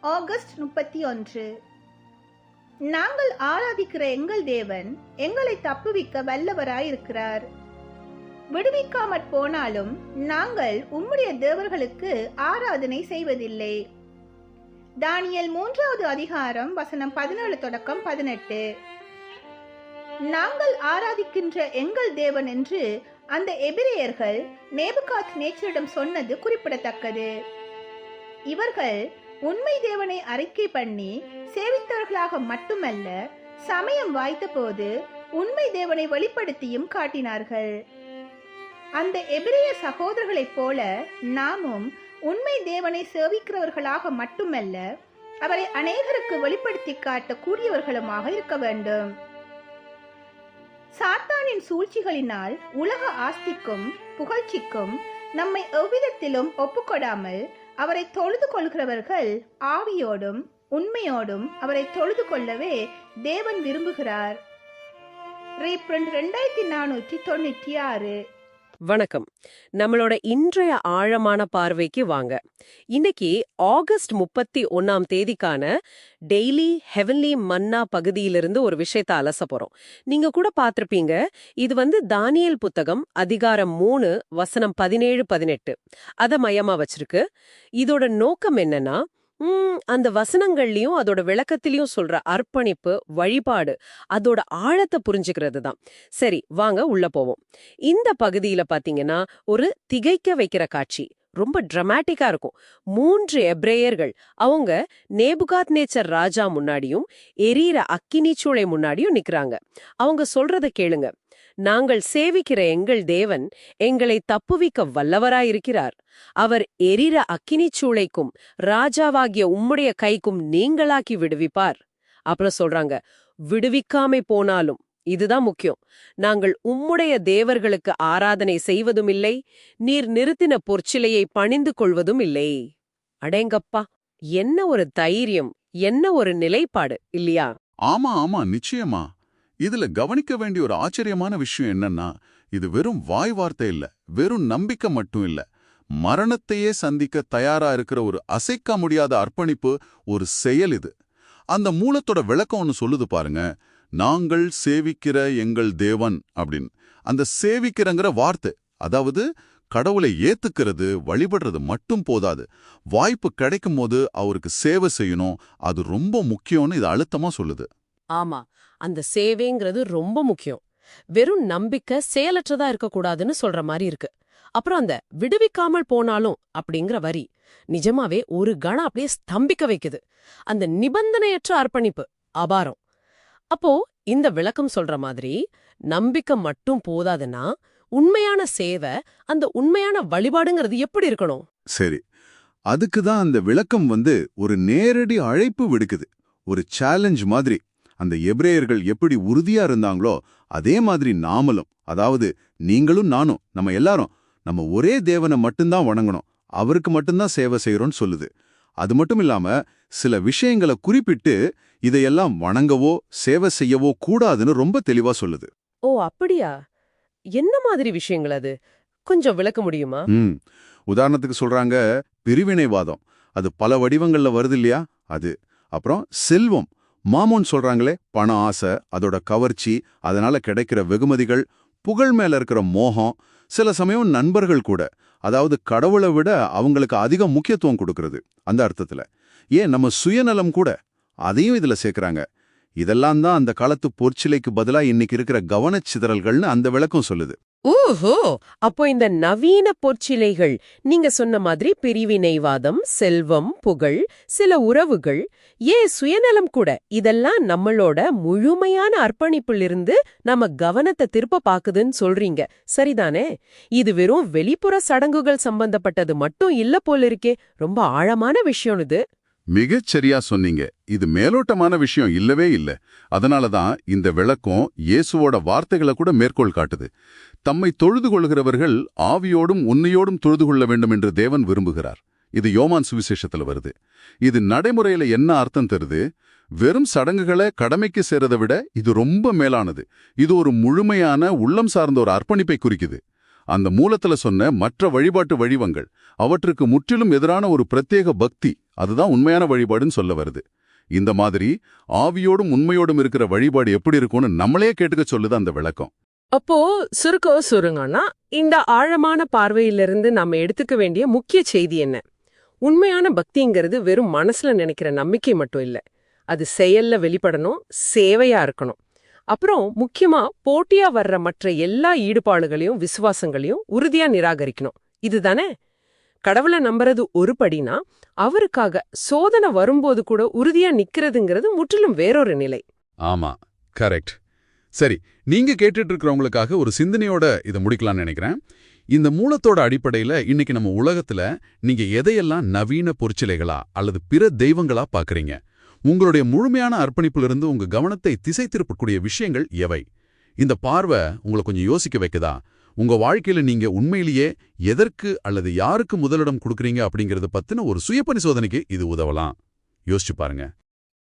August முப்பத்தி ஒன்று. நாங்கள் ஆராதிக்கிற எங்கள் தேவன் எங்களை தப்புவிக்க வல்லவராயிருக்கிறார். விடுவிக்காமற் போனாலும் நாங்கள் உம்முடைய தேவர்களுக்கு ஆராதனை செய்வதில்லை. தானியல் மூன்றாவது அதிகாரம் வசனம் பதினேழு தொடக்கம் பதினெட்டு. நாங்கள் ஆராதிக்கின்ற எங்கள் தேவன் என்று அந்த எபிரேயர்கள் நேபுகாத் நேச்சரிடம் சொன்னது குறிப்பிடத்தக்கது. இவர்கள் உண்மை தேவனை அறிக்கை பண்ணி சேவித்தவர்களாக மட்டுமல்ல சமயம் வாய்த்த போது உண்மை தேவனை வெளிப்படுத்தியும் காட்டினார்கள். அந்த எபிரேய சகோதரர்களைப் போல நாமும் உண்மை தேவனை சேவிக்கிறவர்களாக மட்டுமல்ல அவரை அநேகருக்கு வெளிப்படுத்தி காட்ட கூடியவர்களுமாக இருக்க வேண்டும். சாத்தானின் சூழ்ச்சிகளினால் உலக ஆஸ்திக்கும் புகழ்ச்சிக்கும் நம்மை எவ்விதத்திலும் ஒப்புக்கொடாமல் அவரை தொழுது கொள்கிறவர்கள் ஆவியோடும் உண்மையோடும் அவரை தொழுது கொள்ளவே தேவன் விரும்புகிறார். ரீப்ரண்ட் ரெண்டாயிரத்தி நானூற்றி தொண்ணூற்றி ஆறு. வணக்கம். நம்மளோட இன்றைய ஆழமான பார்வைக்கு வாங்க. இன்னைக்கு ஆகஸ்ட் முப்பத்தி ஒன்னாம் தேதிக்கான டெய்லி ஹெவன்லி மன்னா பகுதியிலிருந்து ஒரு விஷயத்த அலச போறோம். நீங்க கூட பார்த்துருப்பீங்க இது வந்து தானியல் புத்தகம் அதிகாரம் மூணு வசனம் பதினேழு பதினெட்டு. அத மையமா வச்சிருக்கு. இதோட நோக்கம் என்னன்னா அந்த வசனங்கள்லயும் அதோட விளக்கத்திலயும் சொல்ற அர்ப்பணிப்பு வழிபாடு அதோட ஆழத்தை புரிஞ்சுக்கிறது தான். சரி வாங்க உள்ள போவோம். இந்த பகுதியில பாத்தீங்கன்னா ஒரு திகைக்க வைக்கிற காட்சி. ரொம்ப ட்ரமாட்டிக்கா இருக்கும். மூன்று எப்ரேயர்கள் அவங்க நேபுகாத் நேச்சர் ராஜா முன்னாடியும் எரியிற அக்கினி சூளை முன்னாடியும் நிக்கறாங்க. அவங்க சொல்றத கேளுங்க. நாங்கள் சேவிக்கிற எங்கள் தேவன் எங்களை தப்புவிக்க வல்லவராயிருக்கிறார். அவர் எரிர அக்கினிச் சூளைக்கும் ராஜாவாகிய உம்முடைய கைக்கும் நீங்களாக்கி விடுவிப்பார். அப்புறம் சொல்றாங்க விடுவிக்காமை போனாலும் இதுதான் முக்கியம். நாங்கள் உம்முடைய தேவர்களுக்கு ஆராதனை செய்வதும் இல்லை நீர் நிறுத்தின பொற்சிலையை பணிந்து கொள்வதும் இல்லை அடேங்கப்பா என்ன ஒரு தைரியம் என்ன ஒரு நிலைப்பாடு இல்லையா? ஆமா ஆமா நிச்சயமா. இதுல கவனிக்க வேண்டிய ஒரு ஆச்சரியமான விஷயம் என்னன்னா இது வெறும் வாய் வார்த்தை இல்ல வெறும் நம்பிக்கை மட்டும் இல்ல. மரணத்தையே சந்திக்க தயாரா இருக்கிற ஒரு அசைக்க முடியாத அர்ப்பணிப்பு ஒரு செயல் இது. அந்த மூலத்தோட விளக்கம் ஒன்று சொல்லுது பாருங்க நாங்கள் சேவிக்கிற எங்கள் தேவன் அப்படின்னு. அந்த சேவிக்கிறங்கிற வார்த்தை அதாவது கடவுளை ஏத்துக்கிறது வழிபடுறது மட்டும் போதாது. வாய்ப்பு கிடைக்கும் போது அவருக்கு சேவை செய்யணும் அது ரொம்ப முக்கியம்னு இது அழுத்தமா சொல்லுது. ஆமா அந்த சேவைங்கிறது ரொம்ப முக்கியம். வெறும் நம்பிக்கை செயலற்றதா இருக்கக்கூடாதுன்னு சொல்ற மாதிரி இருக்கு. அப்புறம் அந்த விடுவிக்காமல் போனாலும் அப்படிங்கிற வரி நிஜமாவே ஒரு கணம் அப்படியே ஸ்தம்பிக்க வைக்குது. அந்த நிபந்தனையற்ற அர்ப்பணிப்பு அபாரம். அப்போ இந்த விளக்கம் சொல்ற மாதிரி நம்பிக்கை மட்டும் போதாதுன்னா உண்மையான சேவை அந்த உண்மையான வழிபாடுங்கிறது எப்படி இருக்கணும்? சரி. அதுக்கு தான் அந்த விளக்கம் வந்து ஒரு நேரடி அழைப்பு விடுக்குது. ஒரு சேலஞ்ச் மாதிரி. அந்த எபிரேயர்கள் எப்படி உறுதியா இருந்தாங்களோ அதே மாதிரி நாமளும். அதாவது நீங்களும் நானும் நம்ம எல்லாரும் நம்ம ஒரே தேவனை மட்டும்தான் வணங்கணும். அவருக்கு மட்டும்தான் சேவை செய்யறோம்னு சொல்லுது. அது மட்டும் இல்லாம சில விஷயங்களை குறிப்பிட்டு இதையெல்லாம் வணங்கவோ சேவை செய்யவோ கூடாதுன்னு ரொம்ப தெளிவா சொல்லுது. ஓ அப்படியா? என்ன மாதிரி விஷயங்கள் அது? கொஞ்சம் விளக்க முடியுமா? ம். உதாரணத்துக்கு சொல்றாங்க பிரிவினைவாதம். அது பல வடிவங்கள்ல வருது இல்லையா? அது. அப்புறம் செல்வம். மாமோன் சொல்றாங்களே பண ஆசை அதோட கவர்ச்சி அதனால கிடைக்கிற வெகுமதிகள் புகழ் மேல இருக்கிற மோகம் சில சமயம் நண்பர்கள் கூட அதாவது கடவுளை விட அவங்களுக்கு அதிக முக்கியத்துவம் கொடுக்கறது அந்த அர்த்தத்துல. ஏன் நம்ம சுயநலம் கூட அதையும் இதுல சேர்க்கறாங்க. இதெல்லாம் தான் அந்த காலத்து பொற்சிலைக்கு பதிலா இன்னைக்கு இருக்கிற கவனச்சிதறல்கள்னு அந்த விளக்கம் சொல்லுது. ஓஹோ அப்போ இந்த நவீன பொற்சிலைகள் நீங்க சொன்ன மாதிரி பிரிவினைவாதம் செல்வம் புகழ் சில உறவுகள் ஏன் சுயநலம் கூட இதெல்லாம் நம்மளோட முழுமையான அர்ப்பணிப்பிலிருந்து நம்ம கவனத்தை திருப்ப பாக்குதுன்னு சொல்றீங்க. சரிதானே? இது வெறும் வெளிப்புற சடங்குகள் சம்பந்தப்பட்டது மட்டும் இல்ல போல இருக்கே ரொம்ப ஆழமான விஷயம் இது. மிகச் சரியா சொன்னீங்க. இது மேலோட்டமான விஷயம் இல்லவே இல்ல. அதனால தான் இந்த விளக்கம் இயேசுவோட வார்த்தைகளை கூட மேற்கோள் காட்டுது. தம்மை தொழுது கொள்கிறவர்கள் ஆவியோடும் உன்னையோடும் தொழுது கொள்ள வேண்டும் என்று தேவன் விரும்புகிறார். இது யோமான் சுவிசேஷத்துல வருது. இது நடைமுறையில என்ன அர்த்தம் தருது? வெறும் சடங்குகளை கடமைக்கு சேரதை விட இது ரொம்ப மேலானது. இது ஒரு முழுமையான உள்ளம் சார்ந்த ஒரு அர்ப்பணிப்பை குறிக்குது. அந்த மூலத்துல சொன்ன மற்ற வழிபாட்டு வழிவங்கள் அவற்றுக்கு முற்றிலும் எதிரான ஒரு பிரத்யேக பக்தி அதுதான் உண்மையான வழிபாடுன்னு சொல்ல வருது. இந்த மாதிரி ஆவியோடும் உண்மையோடும் இருக்கிற வழிபாடு எப்படி இருக்கும்னு நம்மளே கேட்டுக்க சொல்லுது அந்த விளக்கம். அப்போ சுருக்கோ சுருங்கன்னா இந்த ஆழமான பார்வையிலிருந்து நம்ம எடுத்துக்க வேண்டிய முக்கிய செய்தி என்ன? உண்மையான பக்திங்கிறது வெறும் மனசுல நினைக்கிற நம்பிக்கை மட்டும் இல்ல. அது செயல்ல வெளிப்படணும் சேவையா இருக்கணும். அப்புறம் முக்கியமா போட்டியா வர்ற மற்ற எல்லா ஈடுபாடுகளையும் விசுவாசங்களையும் உறுதியா நிராகரிக்கணும். இதுதானே? கடவுளை நம்புறது ஒரு படினா அவருக்காக சோதனை வரும்போது கூட உறுதியா நிக்கிறதுங்கிறது முற்றிலும் வேறொரு நிலை. ஆமா கரெக்ட். சரி நீங்க கேட்டுட்டு இருக்கிறவங்களுக்காக ஒரு சிந்தனையோட இதை முடிக்கலாம்னு நினைக்கிறேன். இந்த மூலத்தோட அடிப்படையில இன்னைக்கு நம்ம உலகத்துல நீங்க எதையெல்லாம் நவீன பொற்சிலைகளா அல்லது பிற தெய்வங்களா பாக்குறீங்க? உங்களுடைய முழுமையான அர்ப்பணிப்பிலிருந்து உங்க கவனத்தை திசை திருப்பக்கூடிய விஷயங்கள் எவை? இந்த பார்வை உங்களை கொஞ்சம் யோசிக்க வைக்குதா? உங்க வாழ்க்கையில நீங்க உண்மையிலேயே எதற்கு அல்லது யாருக்கு முதலிடம் கொடுக்குறீங்க அப்படிங்கறத பத்தின ஒரு சுய பரிசோதனைக்கு இது உதவலாம். யோசிச்சு பாருங்க.